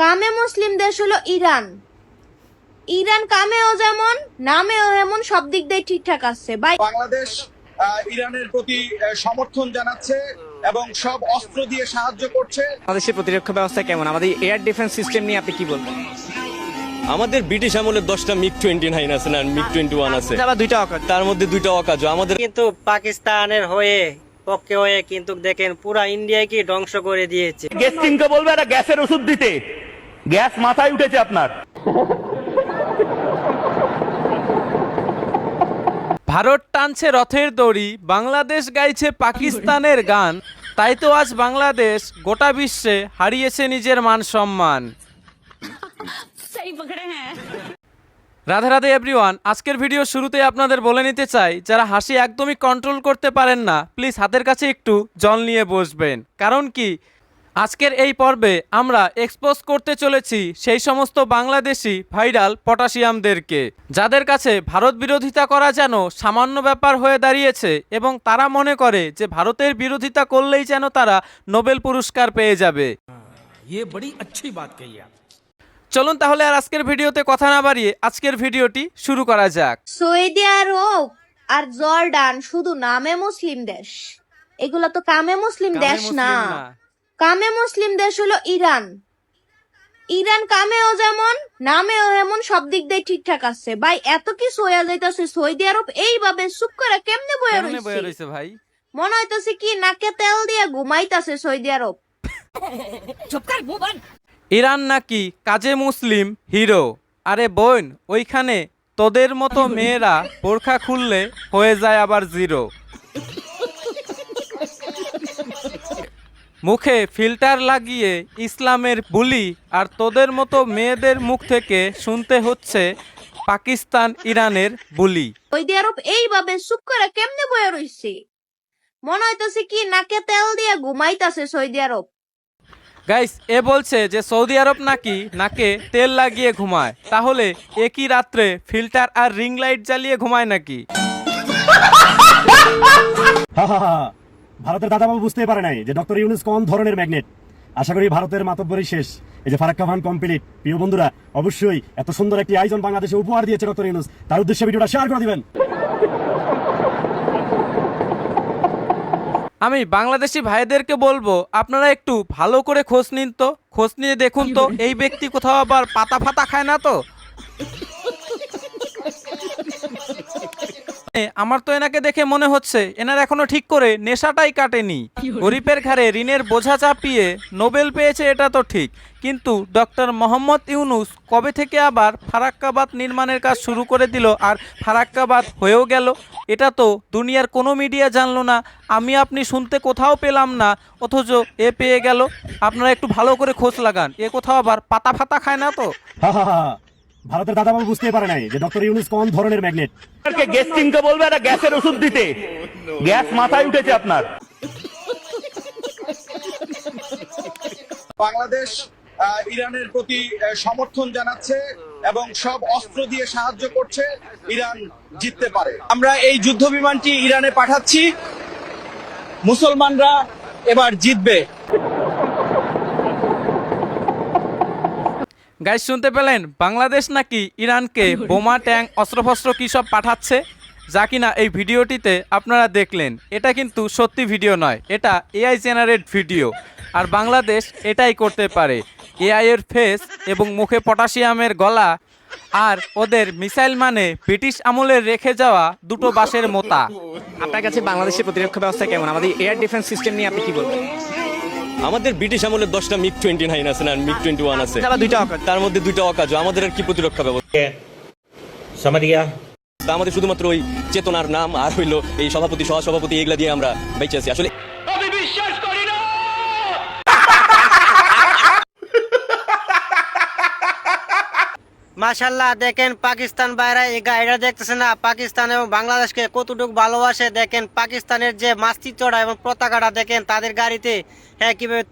কামে মুসলিম দেশ হলো ইরান। ইরান কামেও যেমন নামেও এমন সব দিক দিয়ে ঠিকঠাক আছে। ভাই বাংলাদেশ ইরানের প্রতি সমর্থন জানাচ্ছে এবং সব অস্ত্র দিয়ে সাহায্য করছে। বাংলাদেশের প্রতিরক্ষা ব্যবস্থা কেমন? আমাদের এয়ার ডিফেন্স সিস্টেম নিয়ে আপনি কি বলবেন? আমাদের ব্রিটিশ আমলের দশটা মিগ টোয়েন্টি নাইন আছে না মিগ টোয়েন্টি ওয়ান আছে। দুইটা অকাজ। তার মধ্যে দুইটা অকাজ আমাদের কিন্তু পাকিস্তানের হয়ে পক্ষে হয়ে কিন্তু দেখেন পুরা ইন্ডিয়াকে ধ্বংস করে দিয়েছে। গ্যাস কিংকে বলবে একটা গ্যাসের ওষুধ দিতে। গ্যাস মাথায় উঠেছে আপনার। ভারত টানছে রথের দড়ি বাংলাদেশ গাইছে পাকিস্তানের গান তাই তো আজ বাংলাদেশ গোটা বিশ্বে হারিয়েছে নিজের মান সম্মান। রাধে রাধে এভরিওয়ান আজকের ভিডিও শুরুতে আপনাদের বলে নিতে চাই যারা হাসি একদমই কন্ট্রোল করতে পারেন না প্লিজ হাতের কাছে একটু জল নিয়ে বসবেন। কারণ কি আজকের এই পর্বে আমরা এক্সপোজ করতে চলেছি সেই সমস্ত বাংলাদেশি ভাইরাল পটাশিয়ামদেরকে যাদের কাছে ভারত বিরোধিতা করা যেন সামান্য ব্যাপার হয়ে দাঁড়িয়েছে এবং তারা মনে করে যে ভারতের বিরোধিতা করলেই যেন তারা নোবেল পুরস্কার পেয়ে যাবে। চলুন তাহলে আর আজকের ভিডিওতে কথা না বাড়িয়ে আজকের ভিডিওটি শুরু করা যাক। সৌদি আরব আর জর্ডান শুধু নামে মুসলিম দেশ। এগুলো তো কামে মুসলিম দেশ না। কামে মুসলিম দেশ হলো ইরান। ইরান কামেও যেমন নামেও এমন সব দিক দিয়ে ঠিকঠাক আছে। ভাই এত কি সোয়া যাইতেছে? সৌদি আরব এইভাবে চুপ করে কেমনে বয়ে রইছে? রয়েছে ভাই? মনে হইতেছে কি নাকে তেল দিয়ে ঘুমাইতাছে সৌদি আরব ইরান নাকি কাজে মুসলিম হিরো। আরে বোন ওইখানে তোদের মতো মেয়েরা বোরখা খুললে হয়ে যায় আবার জিরো। মুখে ফিল্টার লাগিয়ে ইসলামের বুলি আর তোদের মতো মেয়েদের মুখ থেকে শুনতে হচ্ছে পাকিস্তান ইরানের বুলি। সৌদি আরব এইভাবে চুপ করে কেমনে বয়ে রইছে? মনে হইতেছে কি নাকে তেল দিয়ে ঘুমাইতাছে সৌদি আরব। গাইস এ বলছে যে সৌদি আরব নাকি নাকে তেল লাগিয়ে ঘুমায়। তাহলে একই রাত্রে ফিল্টার আর রিং লাইট জ্বালিয়ে ঘুমায় নাকি? হা হা হা। ভারতের দাদাবাবু বুঝতে পারে নাই যে ডক্টর ইউনুস কোন ধরনের ম্যাগনেট। আশা করি ভারতের মাতব্বরই শেষ। এই যে ফারাক্কা ভান কমপ্লিট প্রিয় বন্ধুরা, অবশ্যই এত সুন্দর একটি আয়োজন বাংলাদেশে উপহার দিয়েছে ডক্টর ইউনুস। তার উদ্দেশ্যে ভিডিওটা শেয়ার করে দিবেন। আমি বাংলাদেশি ভাইদেরকে বলব, আপনারা একটু ভালো করে খোঁজ নিন তো। খোঁজ নিয়ে দেখুন তো, এই ব্যক্তি কোথাও আবার পাতা ফাতা খায় না তো এ, আমার তো এনাকে দেখে মনে হচ্ছে, এনার এখনও ঠিক করে নেশাটাই কাটেনি। গরিবের ঘাড়ে ঋণের বোঝা চাপিয়ে নোবেল পেয়েছে এটা তো ঠিক, কিন্তু ডক্টর মোহাম্মদ ইউনুস কবে থেকে আবার ফারাক্কাবাদ নির্মাণের কাজ শুরু করে দিল আর ফারাক্কাবাদ হয়েও গেল? এটা তো দুনিয়ার কোনো মিডিয়া জানলো না, আমি আপনি শুনতে কোথাও পেলাম না, অথচ এ পেয়ে গেল। আপনারা একটু ভালো করে খোঁজ লাগান, এ কোথাও আবার পাতা ফাতা খায় না তো। ভারতের দাদাবাবু বুঝতে পারে নাই যে ডক্টর ইউনুস কোন ধরনের ম্যাগনেট। গ্যাস কিংকে বলবে একটা গ্যাসের ওষুধ দিতে। গ্যাস মাথায় উঠেছে আপনার। বাংলাদেশ আহ, ইরানের প্রতি আহ, সমর্থন জানাচ্ছে এবং সব অস্ত্র দিয়ে সাহায্য করছে ইরান জিততে পারে। আমরা এই যুদ্ধ বিমানটি ইরানে পাঠাচ্ছি। মুসলমানরা এবার জিতবে। গাইস শুনতে পেলেন? বাংলাদেশ নাকি ইরানকে বোমা ট্যাং অস্ত্রফস্ত্র কী সব পাঠাচ্ছে? যা কিনা এই ভিডিওটিতে আপনারা দেখলেন। এটা কিন্তু সত্যি ভিডিও নয় এটা এআই জেনারেট ভিডিও। আর বাংলাদেশ এটাই করতে পারে। এআই এর ফেস এবং মুখে পটাশিয়ামের গলা আর ওদের মিসাইল মানে ব্রিটিশ আমলের রেখে যাওয়া দুটো বাঁশের মোতা। আপনার কাছে বাংলাদেশের প্রতিরক্ষা ব্যবস্থা কেমন? আমাদের এয়ার ডিফেন্স সিস্টেম নিয়ে আপনি কি বলবেন? আমাদের ব্রিটিশ আমলের দশটা মিগ টোয়েন্টি নাইন আছে না মিগ টোয়েন্টি ওয়ান আছে। দুইটা তার মধ্যে দুইটা অকাজ আমাদের আর কি প্রতিরক্ষা ব্যবস্থা? তা আমাদের শুধুমাত্র ওই চেতনার নাম আর হইল এই সভাপতি সহসভাপতি এগুলা দিয়ে আমরা বেঁচে আছি। আসলে মাশাল্লাহ দেখেন পাকিস্তান বাইরে এই গাড়িটা দেখতেছে না? পাকিস্তান এবং বাংলাদেশকে কতটুকু ভালোবাসে? দেখেন পাকিস্তানের যে মাস্তি চড়া এবং পতাকাটা দেখেন তাদের গাড়িতে হ্যাঁ কীভাবে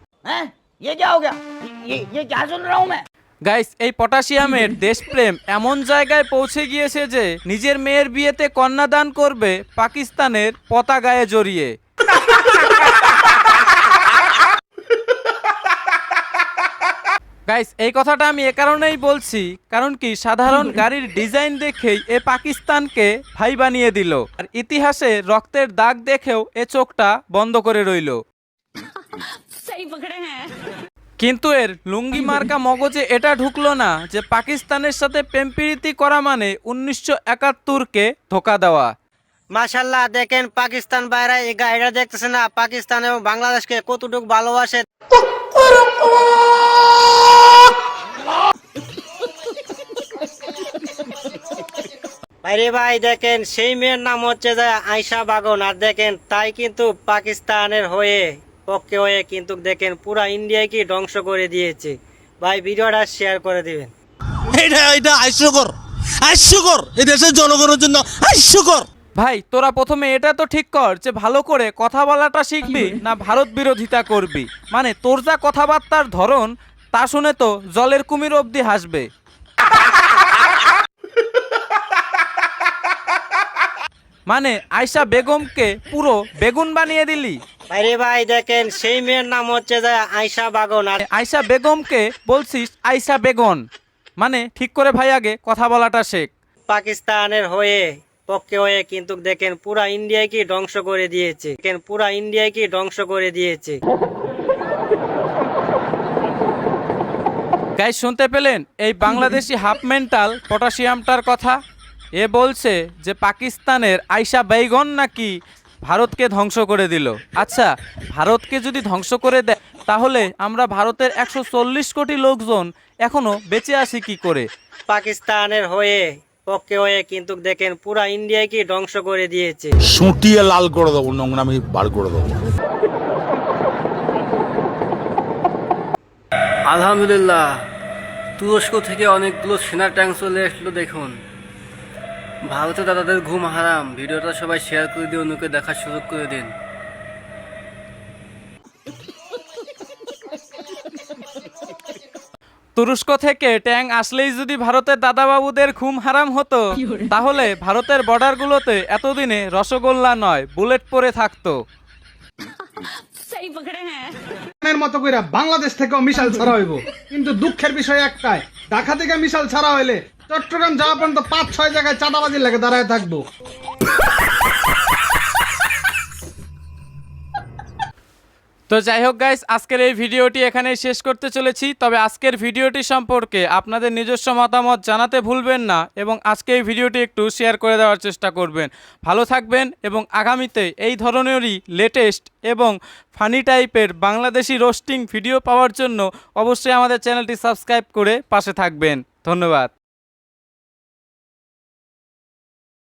গাইস এই পটাশিয়ামের দেশপ্রেম এমন জায়গায় পৌঁছে গিয়েছে যে নিজের মেয়ের বিয়েতে কন্যাদান করবে পাকিস্তানের পতাকায় জড়িয়ে। গাইস এই কথাটা আমি এ কারণেই বলছি কারণ কি সাধারণ গাড়ির ডিজাইন দেখেই এ পাকিস্তানকে ভাই বানিয়ে দিল। আর ইতিহাসে রক্তের দাগ দেখেও এ চোখটা বন্ধ করে রইল। কিন্তু এর লুঙ্গি মার্কা মগজে এটা ঢুকলো না যে পাকিস্তানের সাথে প্রেমপ্রীতি করা মানে উনিশশো একাত্তরকে ধোকা দেওয়া। মাশাল্লাহ দেখেন পাকিস্তান বাইরে এই গাড়িটা দেখতেছে না পাকিস্তান এবং বাংলাদেশকে কতটুকু ভালোবাসে। বাইরে ভাই দেখেন সেই মেয়ের নাম হচ্ছে যে আয়সা বাগন আর দেখেন তাই কিন্তু পাকিস্তানের হয়ে পক্ষে হয়ে কিন্তু দেখেন পুরা ইন্ডিয়াকে ধ্বংস করে দিয়েছে। ভাই ভিডিওটা শেয়ার করে দিবেন। এটা এটা হাস্যকর। হাস্যকর। এই দেশের জনগণের জন্য হাস্যকর। ভাই তোরা প্রথমে এটা তো ঠিক কর যে ভালো করে কথা বলাটা শিখবি না ভারত বিরোধিতা করবি। মানে তোর যা কথাবার্তার ধরন তা শুনে তো জলের কুমির অবধি হাসবে। মানে আয়সা বেগমকে পুরো বেগুন বানিয়ে দিলি? বাইরে ভাই দেখেন সেই মেয়ের নাম হচ্ছে যে আয়সা বাগন আর আয়সা বেগমকে বলছিস আয়সা বেগন মানে ঠিক করে ভাই আগে কথা বলাটা শেখ। পাকিস্তানের হয়ে পক্ষে হয়ে কিন্তু দেখেন পুরা ইন্ডিয়াকে ধ্বংস করে দিয়েছে। দেখেন পুরা ইন্ডিয়াকে ধ্বংস করে দিয়েছে। গাই শুনতে পেলেন? এই বাংলাদেশি হাফ মেন্টাল পটাশিয়ামটার কথা? এ বলছে যে পাকিস্তানের আয়সা বেগন নাকি ভারতকে ধ্বংস করে দিল। আচ্ছা ভারতকে যদি ধ্বংস করে দেয় তাহলে আমরা ভারতের একশো চল্লিশ কোটি লোকজন এখনও বেঁচে আসি কি করে? পাকিস্তানের হয়ে পক্ষে হয়ে কিন্তু দেখেন পুরা ইন্ডিয়াকে ধ্বংস করে দিয়েছে। সুটিয়ে লাল করে দেবো নোংরামি বার করে দেবো। আলহামদুলিল্লাহ। তুরস্ক থেকে অনেকগুলো সেনা ট্যাঙ্ক চলে আসলো দেখুন। ভারতে দাদাদের ঘুম হারাম। ভিডিওটা সবাই শেয়ার করে দিয়ে অন্যকে দেখার সুযোগ করে দিন। তুরস্ক থেকে ট্যাং আসলেই যদি ভারতের দাদাবাবুদের ঘুম হারাম হতো তাহলে ভারতের বর্ডারগুলোতে এতদিনে রসগোল্লা নয় বুলেট পরে থাকতো। এর মতো কইরা বাংলাদেশ থেকেও মিশাল ছাড়া হইব। কিন্তু দুঃখের বিষয় একটাই, ঢাকা থেকে মিশাল ছাড়া হইলে চট্টগ্রাম যাওয়া পর্যন্ত পাঁচ ছয় জায়গায় চাঁদাবাজি লাগে দাঁড়ায় থাকব। তো যাই হোক গাইস আজকের এই ভিডিওটি এখানেই শেষ করতে চলেছি। তবে আজকের ভিডিওটি সম্পর্কে আপনাদের নিজস্ব মতামত জানাতে ভুলবেন না এবং আজকে এই ভিডিওটি একটু শেয়ার করে দেওয়ার চেষ্টা করবেন। ভালো থাকবেন এবং আগামীতে এই ধরনেরই লেটেস্ট এবং ফানি টাইপের বাংলাদেশি রোস্টিং ভিডিও পাওয়ার জন্য অবশ্যই আমাদের চ্যানেলটি সাবস্ক্রাইব করে পাশে থাকবেন। ধন্যবাদ।